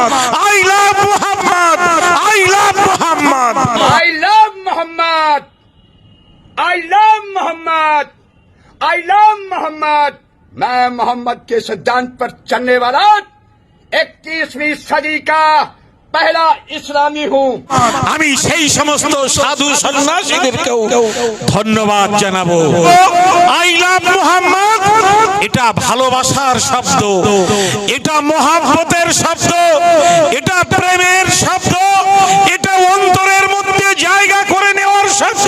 I love Muhammad I love Muhammad I love Muhammad. I love Muhammad. I love Muhammad. मैं मोहम्मद के सिद्धांत पर चलने वाला इक्कीसवीं सदी का पहला इस्लामी हूँ আমি সেই সমস্ত সাধু সন্ন্যাসীদেরকেও ধন্যবাদ জানাবো আই লাভ মোহাম্মদ এটা ভালোবাসার শব্দ। এটা মহাভারতের শব্দ। এটা প্রেমের শব্দ। এটা অন্তরের মধ্যে জায়গা করে নেওয়ার শব্দ।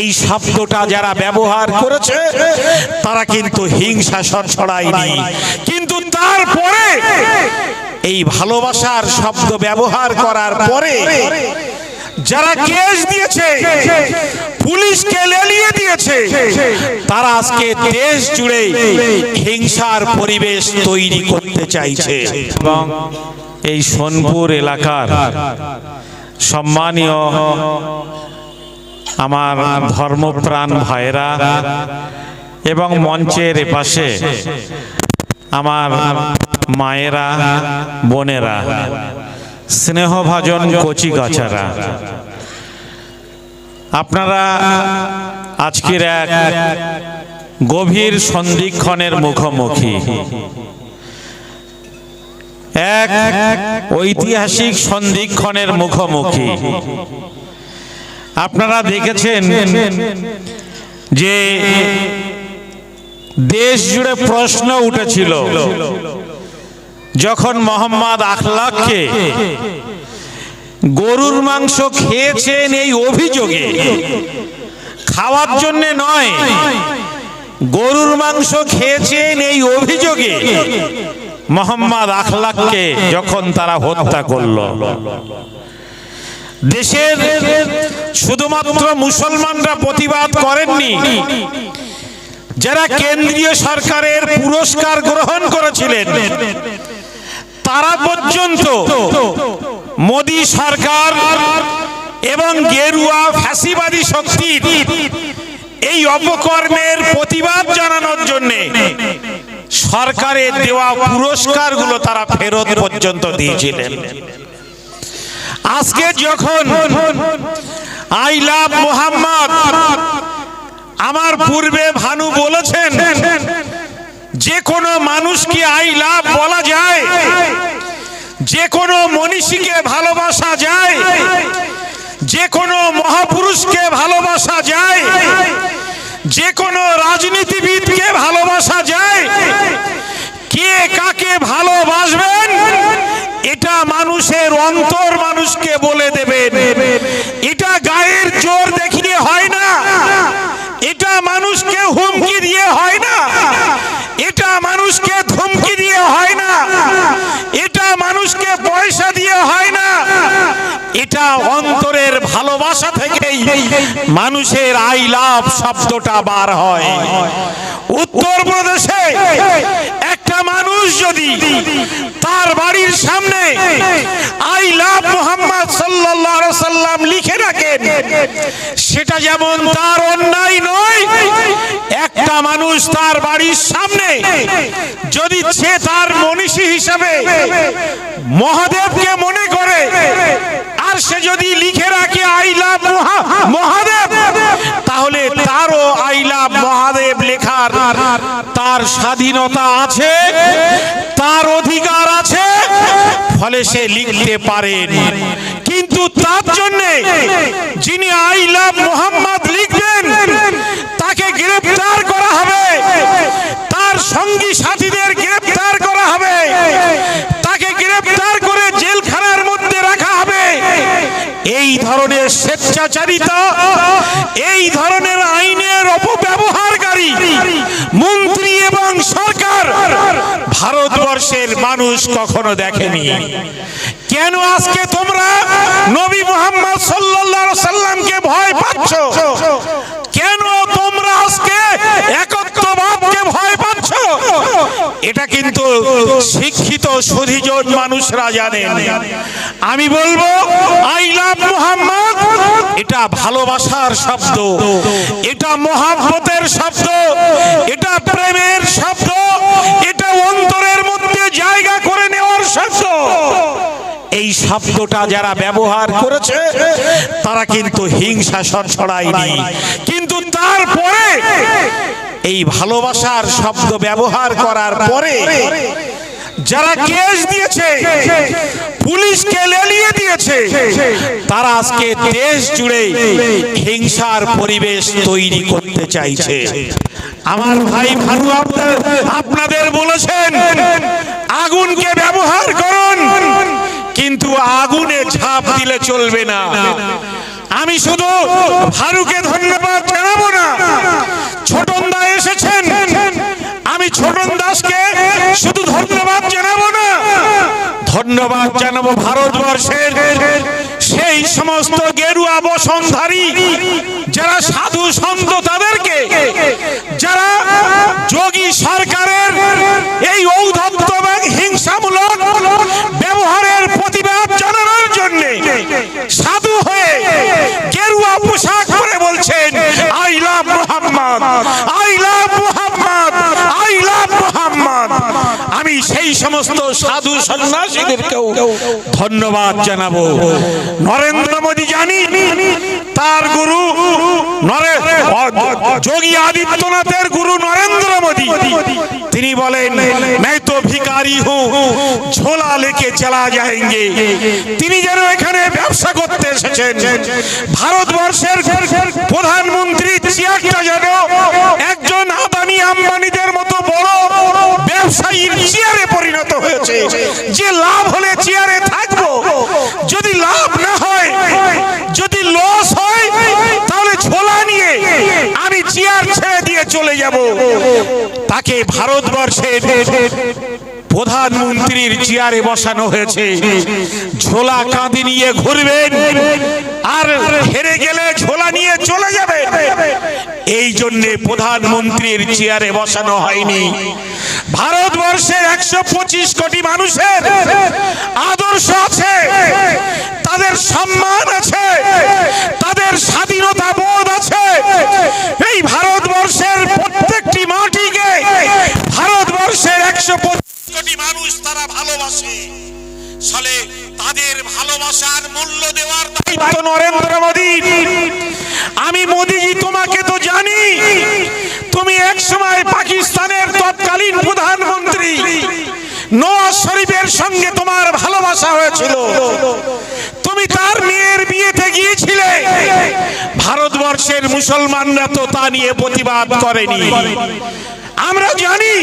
এই শব্দটা যারা ব্যবহার করেছে, তারা কিন্তু হিংসা ছড়ায়নি। কিন্তু তারপরে এই ভালোবাসার শব্দ ব্যবহার করার পরে যারা কেস দিয়েছে দিয়েছে তারা আজকে দেশ জুড়ে হিংসার পরিবেশ তৈরি করতে চাইছে। এবং এই সোনপুর এলাকার সম্মানীয় আমার ধর্মপ্রাণ ভাইরা এবং মঞ্চের এপাশে আমার মায়েরা, বোনেরা, স্নেহভাজন কচি গাছারা। আপনারা আজকের এক গভীর সন্ধিক্ষণের মুখোমুখি। এক ঐতিহাসিক সন্ধিক্ষণের মুখোমুখি। আপনারা দেখেছেন যে দেশ জুড়ে প্রশ্ন উঠেছিল, যখন মোহাম্মদ আখলাককে গরুর মাংস খেয়েছেন এই অভিযোগে খাওয়ার জন্য নয়। গরুর মাংস খেয়েছেন এই অভিযোগে মোহাম্মদ আখলাককে যখন তারা হত্যা করল। দেশের শুধুমাত্র মুসলমানরা প্রতিবাদ করেননি, যারা কেন্দ্রীয় সরকারের পুরস্কার গ্রহণ করেছিলেন, তারা পর্যন্ত মোদী সরকার এবং গেরুয়া ফ্যাসিবাদী শক্তির এই অপকর্মের প্রতিবাদ জানানোর জন্য সরকারের দেওয়া পুরস্কারগুলো তারা ফেরত পর্যন্ত দিয়েছিলেন। আজকে যখন আই লাভ মোহাম্মদ আমার পূর্বে ভানু বলেছেন যে কোনো মানুষকে আই লাভ বলা যায় যে কোনো মনীষীকে ভালোবাসা কোনো মহাপুরুষকে ভালোবাসা যায়। যে কোনো রাজনীতিবিদকে ভালোবাসা যায়। কে কাকে ভালোবাসবেন, এটা মানুষের অন্তর মানুষকে বলে দেবেন। এটা গায়ের জোর দেখিয়ে হয় না। এটা মানুষকে হুমকি দিয়ে হয় না এটা মানুষকে ধমকি দিয়ে হয় না এটা মানুষকে পয়সা দিয়ে হয় না এটা অন্তরের ভালোবাসা থেকেই মানুষের আই লাভ শব্দটা বার হয়। উত্তরপ্রদেশে একটা মানুষ যদি তার বাড়ির সামনে আই লাভ মোহাম্মদ সাল্লাম লিখে রাখেন, সেটা যেমন তার অন্যায় নয়, একটা মানুষ তার বাড়ির সামনে যদি সে তার মনীষী হিসাবে মহাদেবকে মনে করে সে যদি লিখে রাখে আই লাভ মহাদেব, তাহলে তারও আই লাভ মহাদেব লেখার তার স্বাধীনতা আছে, তার অধিকার আছে, ফলে সে লিখতে পারেন। কিন্তু তার জন্য যিনি আই লাভ মোহাম্মদ লিখবেন, তাকে গ্রেফতার করা হবে। তার সঙ্গী সাথীদের গ্রেফতার করা হবে তাকে গ্রেফতার করে জেলখানার মধ্যে রাখা হবে এই ধরনের স্বেচ্ছাচারিতা, এই ধরনের আইনের অপব্যবহারকারী, মন্ত্রী এবং সরকার ভারতবর্ষের মানুষ কখনো দেখেনি। কেন আজকে তোমরা নবী মোহাম্মদ সাল্লাল্লাহু আলাইহি সাল্লামকে ভয় পাচ্ছ কেন তোমরা আজকে একত্ববাদকে ভয় পাচ্ছ এটা কিন্তু শিক্ষিত সুধিজন মানুষরা জানেন। আমি বলব, আই লাভ মোহাম্মদ। এটা ভালোবাসার শব্দ। এটা মহাব্বতের শব্দ। এটা প্রেমের শব্দ। এটা অন্তরের মধ্যে জায়গা করে নেওয়ার শব্দ। এই শব্দটা যারা ব্যবহার করেছে, তারা কিন্তু হিংসা ছড়ায়নি কিন্তু তারপরে এই ভালোবাসার শব্দ ব্যবহার করার পরে যারা কেস দিয়েছে, পুলিশকে লেলিয়ে দিয়েছে, তারা আজকে দেশ জুড়ে হিংসার পরিবেশ তৈরি করতে চাইছে। আমার ভাই ভানু আপনাদের বলেছেন, আগুনকে ব্যবহার করুন, কিন্তু আগুনে ঝাঁপ দিলে চলবে না। আমি শুধু ভারুকে ধন্যবাদ জানাব না ছোটন এসেছেন। আমি ছোটন দাসকে শুধু ধন্যবাদ জানাব না, ধন্যবাদ জানাব ভারতবর্ষের সেই সমস্ত গেরুয়া বসনধারী, যারা সাধু সন্ত তাদেরকে যারা যোগী সরকারের এই ঔদ্ধত্য এবং হিংসামূলক ব্যবহারের প্রতিবাদ জানানোর জন্য সাধু হয়ে গেরুয়া পোশাক পরে বলছেন I love Muhammad I love Muhammad I love Muhammad আমি সেই সমস্ত সাধু সন্ন্যাসীদেরকেও ধন্যবাদ জানাব। নরেন্দ্র মোদী জানি তার গুরু যোগী আদিত্যনাথের গুরু নরেন্দ্র মোদী। তিনি বলেন मैं তো ভিকারি হু ছোলা লেকে চলা যায়গে তিনি যেন এখানে ব্যবসা করতে এসেছেন। ভারতবর্ষের প্রধানমন্ত্রী চেয়ারটা যেন একজন আদানি আম্বানিদের মতো বড় ব্যবসায়ীর চেয়ারে পরিণত হয়েছে। যে লাভ হলে চেয়ারে থাকব। যদি লাভ না হয়, যদি লস হয়, তাহলে ঝোলা নিয়ে আমি চেয়ার ছেড়ে দিয়ে চলে যাব। তাকে ভারতবর্ষের প্রধানমন্ত্রীর চেয়ারে বসানো হয়েছে। ঝোলা কাঁধে নিয়ে ঘুরবেন আর হেরে গেলে ঝোলা নিয়ে চলে যাবে। এই জন্যে প্রধানমন্ত্রীর চেয়ারে বসানো হয়নি। ভারতবর্ষের একশো পঁচিশ কোটি মানুষের আদর্শ আছে। তাদের সম্মান আছে। তাদের স্বাধীনতা বোধ আছে। এই ভারতবর্ষের প্রত্যেকটি মাটিকে ভারতবর্ষের একশো কোটি মানুষ তারা ভালোবাসে। ফলে তাদের ভালোবাসার মূল্য দেওয়ার দায়িত্ব। নরেন্দ্র মোদী, আমি মোদীজি তোমাকে তো জানি। তুমি এক সময় পাকিস্তানের তৎকালীন প্রধানমন্ত্রী। নওয়াজ শরীফের সঙ্গে তোমার ভালোবাসা হয়েছিল। তুমি তার মেয়ের বিয়েতে গিয়েছিলে। ভারতবর্ষের মুসলমানরা তো তা নিয়ে প্রতিবাদ করেনি। আমরা জানি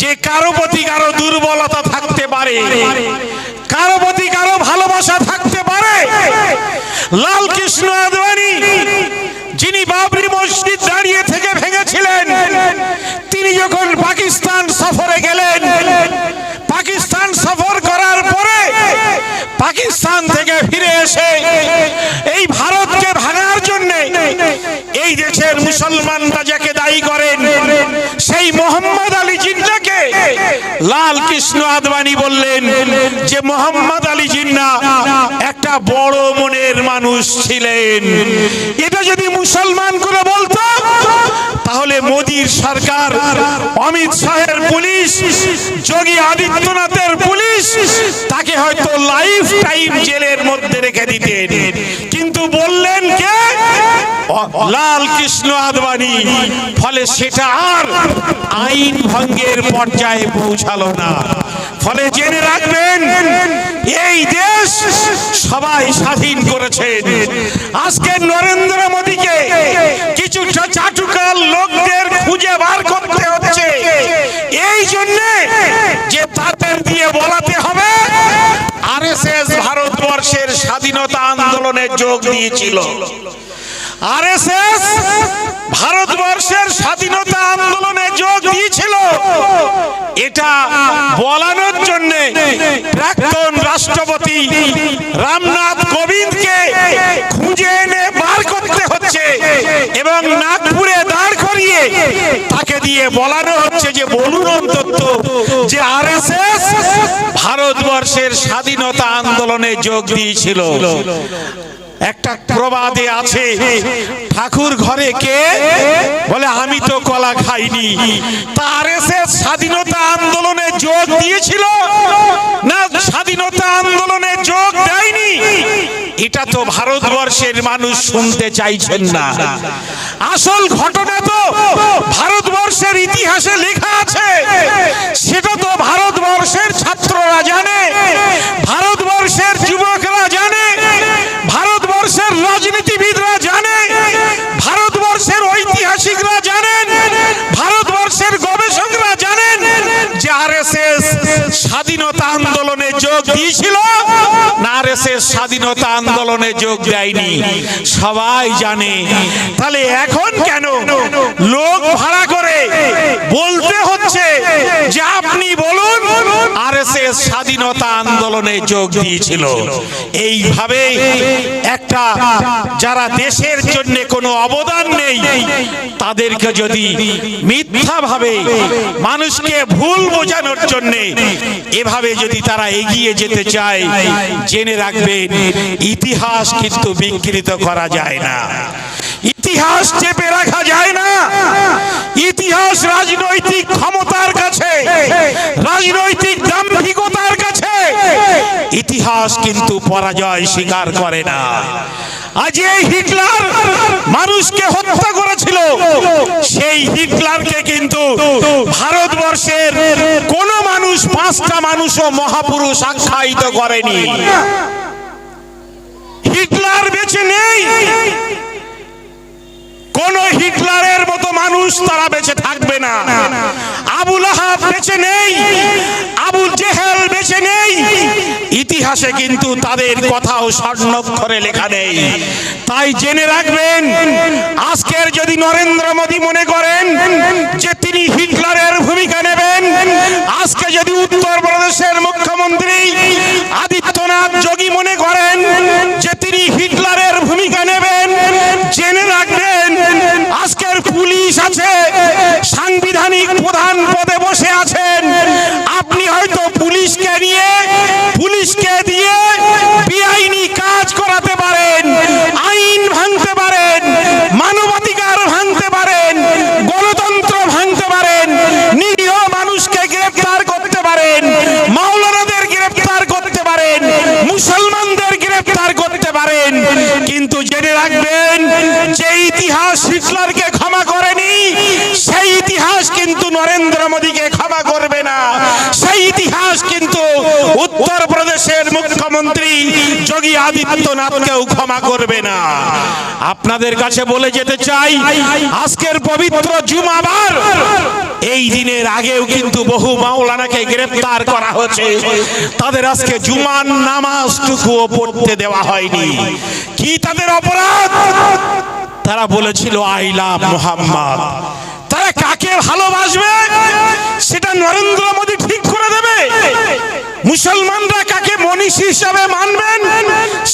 যে কারও প্রতি কারও দুর্বলতা থাকতে পারে, কারও প্রতি কারও ভালোবাসা থাকতে পারে। লাল কৃষ্ণ আদবানি, যিনি বাবরি মসজিদ দাঁড়িয়ে থেকে ভেঙেছিলেন, তিনি যখন পাকিস্তান সফরে গেলেন, পাকিস্তান সফর করার পরে পাকিস্তান থেকে ফিরে এসে এই ভারতকে ভাঙার জন্য এই দেশের মুসলমানরা যাকে দায়ী করেন। সেই মোহাম্মদ আলী জিন্নাকে লাল কৃষ্ণ আদবানি বললেন যে, মোহাম্মদ আলী জিন্না একটা বড় মনের মানুষ ছিলেন। এটা যদি মুসলমান করে বলতো তাহলে মোদির সরকার, অমিত শাহের পুলিশ, যোগী আদিত্যনাথের পুলিশ, তাকে হয়তো লাইফ টাইম জেলের মধ্যে রেখে দিতেন। কিন্তু বললেন লাল কৃষ্ণ আদবানি, ফলে সেটা আর আইন ভঙ্গের পর্যায়ে পৌঁছালো না। ফলে জেনে রাখবেন, এই দেশ সবাই স্বাধীন করেছেন। আজকে নরেন্দ্র মোদীকে কিছু চাটুকাল লোকদের খুঁজে বার করতে হচ্ছে। এই জন্য যে তাদের দিয়ে বলাতে হবে, আরএসএস ভারতবর্ষের স্বাধীনতা আন্দোলনে যোগ দিয়েছিল। আরএসএস ভারতবর্ষের স্বাধীনতা আন্দোলনে যোগ দিয়েছিল। এটা বলানোর জন্য প্রাক্তন রাষ্ট্রপতি রামনাথ কোবিন্দকে খুঁজে এনে বার করতে হচ্ছে এবং নাগপুরে দাঁড় করিয়ে তাকে দিয়ে বলানো হচ্ছে যে বলুন অন্তত যে আরএসএস ভারতবর্ষের স্বাধীনতা আন্দোলনে যোগ দিয়েছিল। একটা প্রবাদে আছে। ঠাকুর ঘরে কে? বলে আমি তো কলা খাইনি। তার এসে স্বাধীনতা আন্দোলনে যোগ দিয়েছিল না স্বাধীনতা আন্দোলনে যোগ দেয়নি? এটা তো ভারতবর্ষের মানুষ শুনতে চাইছেন না। আসল ঘটনা তো ভারতবর্ষের ইতিহাসে লেখা আছে। স্বাধীনতা আন্দোলনে যোগ দেয়নি। সবাই জানে। তাহলে এখন কেন? লোক ভাড়া করে বলতে হচ্ছে যে আপনি বলুন আরএসএস স্বাধীনতা আন্দোলনে যোগ দিয়েছিল। এইভাবে একটা যারা দেশের জন্য কোনো অবদান নেই, তাদেরকে যদি মিথ্যাভাবে মানুষকে ভুল বোঝানোর জন্য এভাবে যদি তারা এগিয়ে যেতে চায়, জেনে রাখবেন, ইতিহাস কিন্তু বিকৃত করা যায় না। ইতিহাস চেপে রাখা যায় না ইতিহাস রাজনৈতিক ক্ষমতার কাছে রাজনৈতিক দাম্ভিকতার কাছে ইতিহাস কিন্তু পরাজয় স্বীকার করে না। আজ এই হিটলার মানুষকে হত্যা করেছিল। সেই হিটলারকে কিন্তু ভারতবর্ষের কোন মানুষ, পাঁচটা মানুষও মহাপুরুষ আখ্যায়িত করেনি। হিটলার বেঁচে নেই। কোন হিটলারের মতো মানুষ তারা বেঁচে থাকবে না। আবুল আহাব বেঁচে নেই, আবুল জেহেল বেঁচে নেই। ইতিহাসে কিন্তু তাদের কথাও স্বর্ণক্ষরে লেখা নেই। তাই জেনে রাখবেন, আজকের যদি নরেন্দ্র মোদী মনে করেন যে তিনি হিটলারের ভূমিকা নেবেন, আজকে যদি উত্তরপ্রদেশের মুখ্যমন্ত্রী আদিত্যনাথ যোগী মনে করেন যে তিনি হিটলারের ভূমিকা নেবেন জেনে রাখবেন আজকের পুলিশ আছে সাংবিধানিক প্রধান পদে বসে আছেন আপনি হয়তো পুলিশকে নিয়ে পুলিশকে দিয়ে বেআইনি কাজ করাতে পারেন আইন ভাঙতে পারেন মানবাধিকার ভাঙতে পারেন গণতন্ত্র ভাঙতে পারেন নিরীহ মানুষকে গ্রেফতার করতে পারেন মাওলানাদের গ্রেফতার করতে পারেন মুসলমানদের গ্রেফতার করতে পারেন কিন্তু জেনে রাখবেন যে ইতিহাস হিটলারকে ক্ষমা করেনি। সেই ইতিহাস কিন্তু নরেন্দ্র মোদীকে ক্ষমা করবে না। সেই ইতিহাস কিন্তু উত্তর প্রদেশের মুখ্যমন্ত্রী যোগী আদিত্যনাথকেও ক্ষমা করবে না। আপনাদের কাছে বলে যেতে চাই, আজকের পবিত্র জুমাবার, এই দিনের আগেও কিন্তু বহু মাওলানাকে গ্রেফতার করা হয়েছে। তাদের আজকে জুমান নামাজটুকুও পড়তে দেওয়া হয়নি। কি তাদের অপরাধ? তারা বলেছিল আই লাভ মোহাম্মদ। তারা কাকে ভালোবাসবে সেটা নরেন্দ্র মোদী ঠিক করে দেবে। মুসলমানরা কাকে মনীষী হিসাবে মানবেন?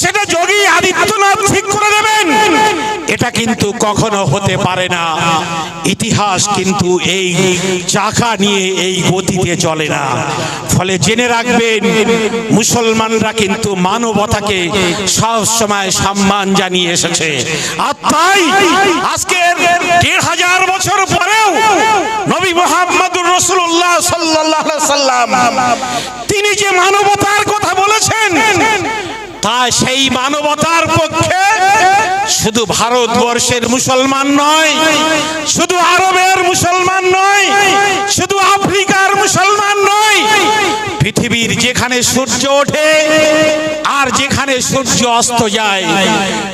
সেটা যোগী আদিত্যনাথ ঠিক করে দেবেন। এটা কিন্তু কখনো হতে পারে না। ইতিহাস কিন্তু এই চাকা নিয়ে এই গতিতে চলে না। ফলে জেনে রাখবেন, মুসলমানরা কিন্তু মানবতাকে সব সময় সম্মান জানিয়ে এসেছে। আর তাই আজকে দেড় হাজার বছর পরেও নবী মোহাম্মদুর রসুল্লাহ সাল্লাহ সাল্লাম তিনি যে মানবতার কথা বলেছেন, তা সেই মানবতার পক্ষে শুধু ভারতবর্ষের মুসলমান নয়, শুধু আরবের মুসলমান নয়, শুধু আফ্রিকার মুসলমান নয়, পৃথিবীর যেখানে সূর্য ওঠে আর যেখানে সূর্য অস্ত যায়,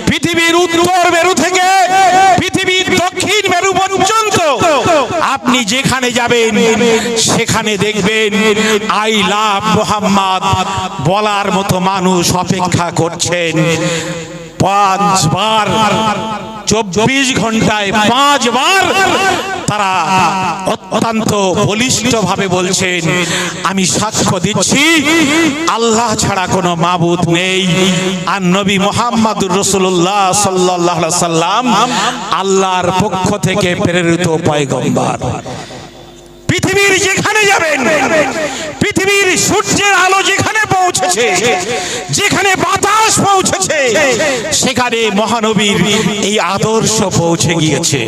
পৃথিবীর উত্তর মেরু থেকে পৃথিবীর দক্ষিণ মেরু পর্যন্ত। আপনি যেখানে যাবেন, সেখানে দেখবেন আই লাভ মোহাম্মদ বলার মতো মানুষ অপেক্ষা করছেন। পাঁচবার চব্বিশ ঘন্টায় পাঁচবার তারা অত্যন্ত বলিষ্ঠ ভাবে বলছেন, আমি সাক্ষ্য দিচ্ছি, আল্লাহ ছাড়া কোনো মাবুদ নেই। আর নবী মোহাম্মদুর রসুল্লাহ সাল্লাহ সাল্লাম আল্লাহর পক্ষ থেকে প্রেরিত পয়গম্বর। পৃথিবীর যেখানে যাবেন, পৃথিবীর সূর্যের আলো যেখানে পৌঁছেছে, যেখানে বাতাস পৌঁছেছে, সেখানে মহানবীর এই আদর্শ পৌঁছে গিয়েছে।